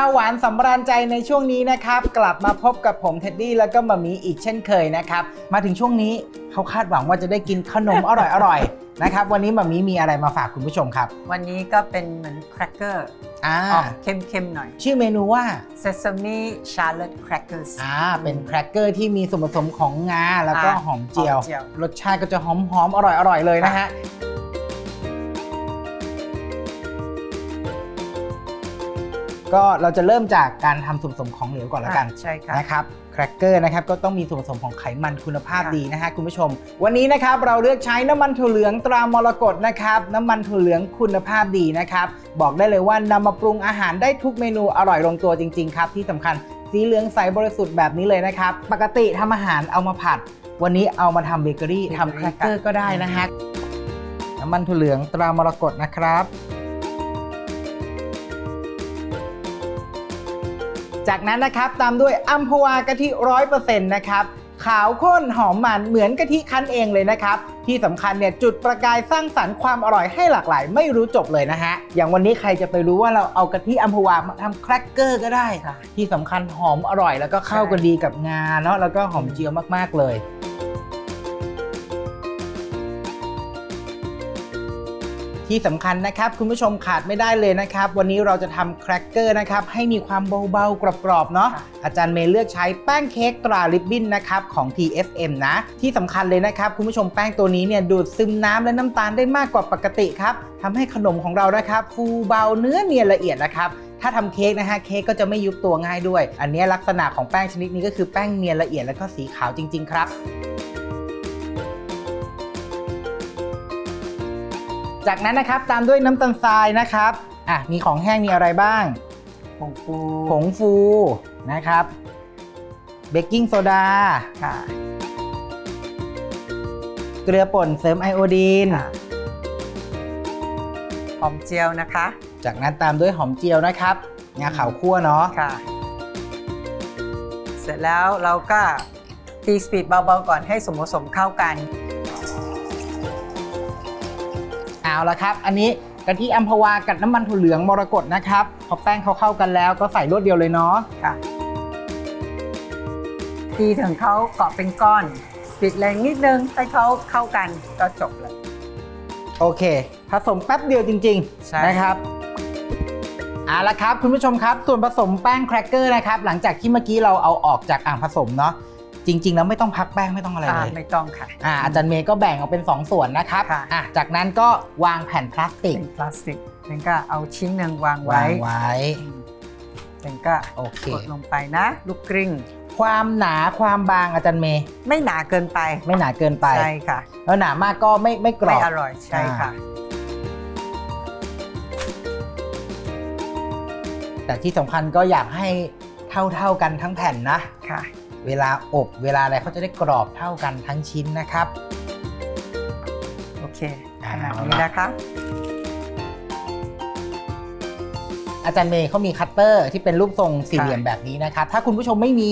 ข้าวหวานสำราญใจในช่วงนี้นะครับ กลับมาพบกับผมเท็ดดี้แล้วก็มามีอีกเช่นเคยนะครับ มาถึงช่วงนี้เขาคาดหวังว่าจะได้กินขนม อร่อยๆนะครับ วันนี้มามีมีอะไรมาฝากคุณผู้ชมครับวันนี้ก็เป็นเหมือนแครกเกอร์อ่าออกเข้มๆหน่อย ชื่อเมนูว่า Sesame Charlotte Crackers อ่าเป็นแครกเกอร์ที่มีส่วนผสมของงาแล้วก็อ่าหอมเจียว หอมเจียว รสชาติก็จะหอมๆอร่อยๆเลยนะฮะ ก็เราจะเริ่มจากการทำส่วนผสมของเหลวก่อนแล้วกันอะใช่ค่ะ นะครับแครกเกอร์นะครับก็ต้องมีส่วนผสมของไขมันคุณภาพค่ะ ดีนะฮะคุณผู้ชม วันนี้นะครับเราเลือกใช้น้ำมันถั่วเหลืองตรามรกตนะครับน้ำมันถั่วเหลืองคุณภาพดีนะครับบอกได้เลยว่านำมาปรุงอาหารได้ทุกเมนูอร่อยลงตัวจริงๆครับที่สำคัญสีเหลืองใสบริสุทธิ์แบบนี้เลยนะครับปกติทำอาหารเอามาผัด วันนี้เอามาทำเบเกอรี่ทำแครกเกอร์ก็ได้นะฮะน้ำมันถั่วเหลืองตรามรกตนะครับ จากนั้นนะครับตามด้วยอัมพวากะทิร้อยเปอร์เซ็นต์นะครับขาวข้นหอมมันเหมือนกะทิคั้นเองเลยนะครับ ที่สำคัญเนี่ยจุดประกายสร้างสรรค์ความอร่อยให้หลากหลาย ไม่รู้จบเลยนะฮะ อย่างวันนี้ใครจะไปรู้ว่าเราเอากะทิอัมพวามาทำแครกเกอร์ก็ได้ค่ะ ที่สำคัญหอมอร่อยแล้วก็เข้ากันดีกับงาเนาะแล้วก็หอมเจียวมากๆเลย ที่สำคัญนะครับคุณผู้ชมขาดไม่ได้เลยนะครับ วันนี้เราจะทำแครกเกอร์นะครับให้มีความเบาๆ กรอบๆเนาะค่ะอาจารย์เมย์เลือกใช้แป้งเค้กตราลิบบินนะครับของ TFM นะ ที่สำคัญเลยนะครับ คุณผู้ชมแป้งตัวนี้เนี่ยดูดซึมน้ำและน้ำตาลได้มากกว่าปกติครับทำให้ขนมของเรานะครับ ฟูเบาเนื้อเนียนละเอียดนะครับถ้าทำเค้กนะฮะเค้กก็จะไม่ยุบตัวง่ายด้วย อันนี้ลักษณะของแป้งชนิดนี้ก็คือแป้งเนียนละเอียดแล้วก็สีขาวจริง ๆ ครับ จากนั้นนะครับตามด้วยน้ำตาลทรายนะครับอะมีของแห้งมีอะไรบ้าง ผงฟูผงฟูนะครับ เบกกิ้งโซดาค่ะ เกลือป่นเสริมไอโอดีนค่ะหอมเจียวนะคะ จากนั้นตามด้วยหอมเจียวนะครับงาขาวคั่วเนาะค่ะ เสร็จแล้วเราก็ตีสปีดเบาๆก่อนให้สมผสมเข้ากัน เอาละครับ อันนี้กะทิอัมพวากับน้ำมันถั่วเหลืองมรกตนะครับพอแป้งเขาเข้ากันแล้วก็ใส่รวดเดียวเลยเนาะค่ะตีถึงเขาเกาะเป็นก้อน ปิดแรงนิดนึงให้เขาเข้ากันก็จบเลยโอเค ผสมแป๊บเดียวจริงใช่ๆนะครับเอาละครับ คุณผู้ชมครับ ส่วนผสมแป้งแครกเกอร์นะครับ หลังจากที่เมื่อกี้เราเอาออกจากอ่างผสมเนาะ จริง ๆ แล้วไม่ต้องพักแป้งไม่ต้องอะไรอ่าเลยไม่ต้องค่ะ อ่าอาจารย์เมย์ก็แบ่งออกเป็น 2 ส่วนนะครับค่ะ อะจากนั้นก็วางแผ่นพลาสติกเป็นพลาสติกแล้วก็เอาชิ้นหนึ่งวางวาไว้งไว้อืมแล้วก็โอเค กดลงไปนะ ลูกกริ้งความหนาความบางอาจารย์เมย์ไม่หนาเกินไปไม่หนาเกินไป ใช่ค่ะ แล้วหนามากก็ไม่ไม่กรไม่อบอร่อยใช่ค่ะ แต่ที่สำคัญก็อยากให้เท่าเท่าๆกันทั้งแผ่นนะ ค่ะ เวลาอบเวลาอะไรเขาจะได้กรอบเท่ากันทั้งชิ้นนะครับ โอเคเอาขนาดละนี้นะคะ อาจารย์เมย์เขามีคัตเตอร์ที่เป็นรูปทรงสี่เหลี่ยมค่ะแบบนี้นะครับถ้าคุณผู้ชมไม่มี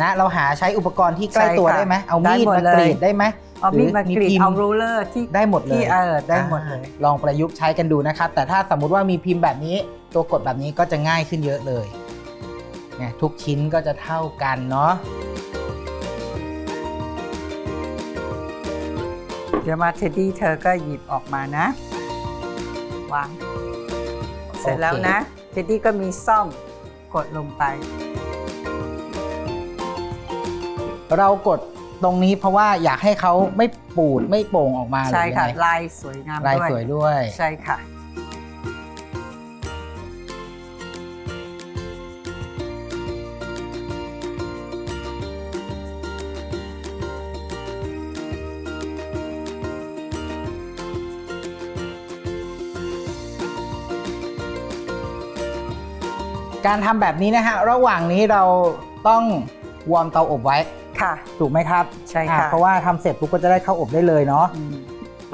นะเราหาใช้อุปกรณ์ที่ใกล้ใช่ตัวค่ะได้ไหมเอามีดได้หมดมาเลยกรีดได้ไหมเอามีดมาหรืกรีดพิพ์เอารูเลอร์ที่ได้หมดเลยที่เออได้หมดเลยอ่าลองประยุกต์ใช้กันดูนะครับ แต่ถ้าสมมุติว่ามีพิมพ์แบบนี้ ตัวกดแบบนี้ก็จะง่ายขึ้นเยอะเลย เนี่ยทุกชิ้นก็จะเท่ากันเนาะเดี๋ยวมาเทดดี้เธอก็หยิบออกมานะวางเสร็จแล้วนะเทดดี้ก็มีซ่อมกดลงไป เรากดตรงนี้เพราะว่าอยากให้เขาไม่ปูดไม่โป่งออกมาใช่ค่ะหรือยังไงลายสวยงามลายด้วยสวยด้วย ใช่ค่ะ การทำแบบนี้นะฮะระหว่างนี้เราต้องวอร์มเตาอบไว้ค่ะ ถูกไหมครับใช่ค่ะอ่าเพราะว่าทำเสร็จปุ๊บก็จะได้เข้าอบได้เลยเนาะ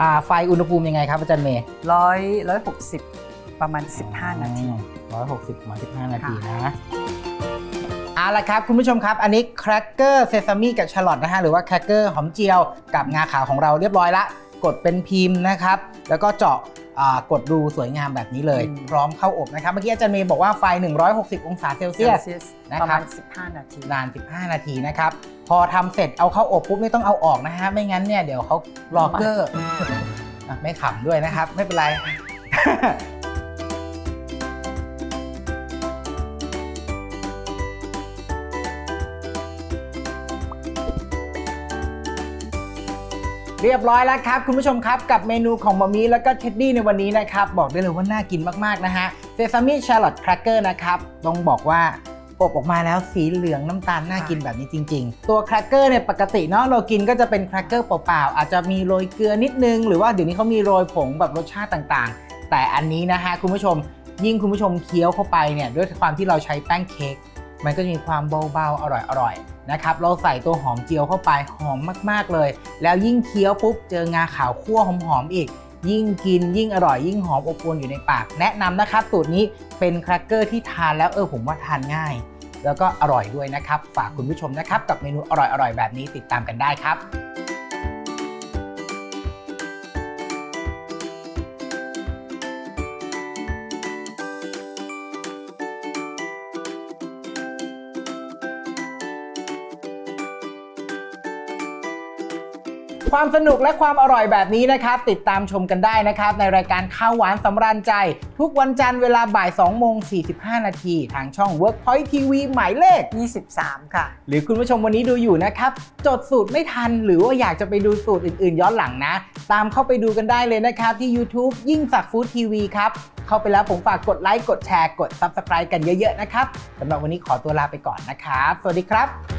อ่าไฟอุณหภูมิยังไงครับอาจารย์เมย์ร้อยร้อยหกสิบประมาณ 15 นาทีร้อยหกสิบมาสิบห้านาทีค่ะนะเอาละครับ คุณผู้ชมครับ อันนี้แครกเกอร์เซซามิกับชาลอตนะฮะหรือว่าแครกเกอร์หอมเจียวกับงาขาวของเราเรียบร้อยละ กดเป็นพิมพ์นะครับ แล้วก็เจาะอ่า กดรูสวยงามแบบนี้เลยอืมพร้อมเข้าอบนะครับ เมื่อกี้อาจารย์เมย์บอกว่าไฟ 160 องศาเซลเซียสนะประครัมาบณ15 นาทีนาน 15 นาทีนะครับ พอทำเสร็จเอาเข้าอบปุ๊บไม่ต้องเอาออกนะฮะ ไม่งั้นเนี่ยเดี๋ยวเขาลอกเกอร์อะไม่ขำด้วยนะครับ ไม่เป็นไร เรียบร้อยแล้วครับ คุณผู้ชมครับ กับเมนูของมามีแล้วก็เท็ดดี้ในวันนี้นะครับ บอกได้เลยว่าน่ากินมากๆนะฮะเซซามิชาร์ลอตแครกเกอร์นะครับ ต้องบอกว่าอบออกมาแล้วสีเหลืองน้ำตาลน่ากินแบบนี้จริง ๆ ตัวแครกเกอร์เนี่ยปกติเนาะเรากินก็จะเป็นแครกเกอร์เปล่าๆอาจจะมีโรยเกลือนิดนึง หรือว่าเดี๋ยวนี้เขามีโรยผงแบบรสชาติต่างๆ แต่อันนี้นะฮะคุณผู้ชมยิ่งคุณผู้ชมเคี้ยวเข้าไปเนี่ยด้วยความที่เราใช้แป้งเค้ก มันก็จะมีความเบาๆอร่อยๆนะครับเราใส่ตัวหอมเจียวเข้าไปหอมมากๆเลย แล้วยิ่งเคี้ยวปุ๊บเจองาขาวคั่วหอมๆอีก ยิ่งกินยิ่งอร่อย ยิ่งหอมอบอวลอยู่ในปาก แนะนำนะครับสูตรนี้เป็นแครกเกอร์ที่ทานแล้วเออผมว่าทานง่าย แล้วก็อร่อยด้วยนะครับ ฝากคุณผู้ชมนะครับ กับเมนูอร่อยๆแบบนี้ติดตามกันได้ครับ ความสนุกและความอร่อยแบบนี้นะครับ ติดตามชมกันได้นะครับ ในรายการข้าวหวานสำราญใจ ทุกวันจันทร์เวลาบ่าย2โมง45 นาทีทางช่อง Workpoint TV หมายเลข 23 ค่ะ หรือคุณผู้ชมวันนี้ดูอยู่นะครับ จดสูตรไม่ทัน หรือว่าอยากจะไปดูสูตรอื่น ๆ ย้อนหลังนะ ตามเข้าไปดูกันได้เลยนะครับ ที่ YouTube ยิ่งสักฟู้ดทีวีครับเข้าไปแล้วผมฝากกดไลค์กดแชร์กด Subscribe กันเยอะ ๆ นะครับสำหรับวันนี้ขอตัวลาไปก่อนนะครับ สวัสดีครับ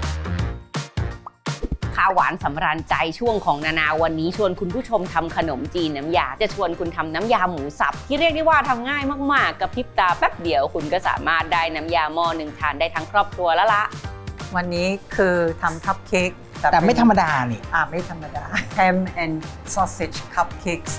ข้าวหวานสำราญใจช่วงของนานาวันนี้ ชวนคุณผู้ชมทำขนมจีนน้ำยา จะชวนคุณทำน้ำยาหมูสับ ที่เรียกได้ว่าทำง่ายมากๆ กับพริบตาแป๊บเดียวคุณก็สามารถได้น้ำยาหม้อหนึ่งทานได้ทั้งครอบครัวแล้วละวันนี้คือทำคัพเค้กแต่ไม่ธรรมดานี่ อ่าไม่ธรรมดา Ham and sausage cupcakes